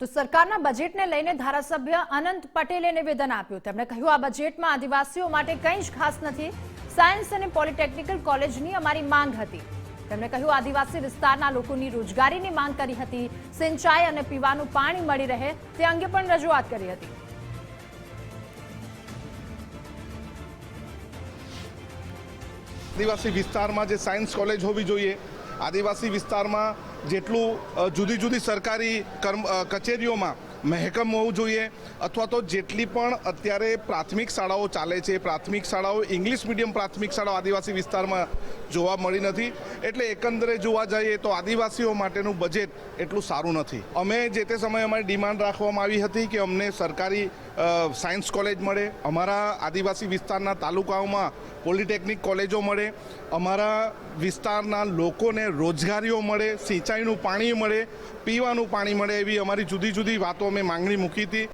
તો સરકારના બજેટને લઈને ધારાસભ્ય અનંત પટેલે નિવેદન આપ્યું. તેમણે કહ્યું, આ બજેટમાં આદિવાસીઓ માટે કંઈ જ ખાસ નથી. સાયન્સ અને પોલિટેકનિકલ કોલેજની અમારી માંગ હતી. તેમણે કહ્યું, આદિવાસી વિસ્તારના લોકોની રોજગારીની માંગ કરી હતી. સિંચાઈ અને પીવાનું પાણી મળી રહે. તે અંગે પણ રજૂઆત કરી હતી. આદિવાસી વિસ્તારમાં જે સાયન્સ કોલેજ હોવી જોઈએ, આદિવાસી વિસ્તારમાં જેટલું જુદી જુદી સરકારી કર્મ કચેરીઓમાં મહેકમ હોવું જોઈએ, અથવા તો જેટલી પણ અત્યારે પ્રાથમિક શાળાઓ ચાલે છે, પ્રાથમિક શાળાઓ, ઇંગ્લિશ મીડિયમ પ્રાથમિક શાળાઓ આદિવાસી વિસ્તારમાં જોવા મળી નથી. એટલે એકંદરે જોવા જઈએ તો આદિવાસીઓ માટેનું બજેટ એટલું સારું નથી. અમે જે તે સમયે અમારી ડિમાન્ડ રાખવામાં આવી હતી કે અમને સરકારી સાયન્સ કોલેજ મળે, અમારા આદિવાસી વિસ્તારના તાલુકાઓમાં પોલિટેકનિક કોલેજો મળે, અમારા વિસ્તારના લોકોને રોજગારીઓ મળે, સિંચાઈનું પાણી મળે, પીવાનું પાણી મળે એવી અમારી જુદી જુદી વાતો અમે માંગણી મૂકી હતી.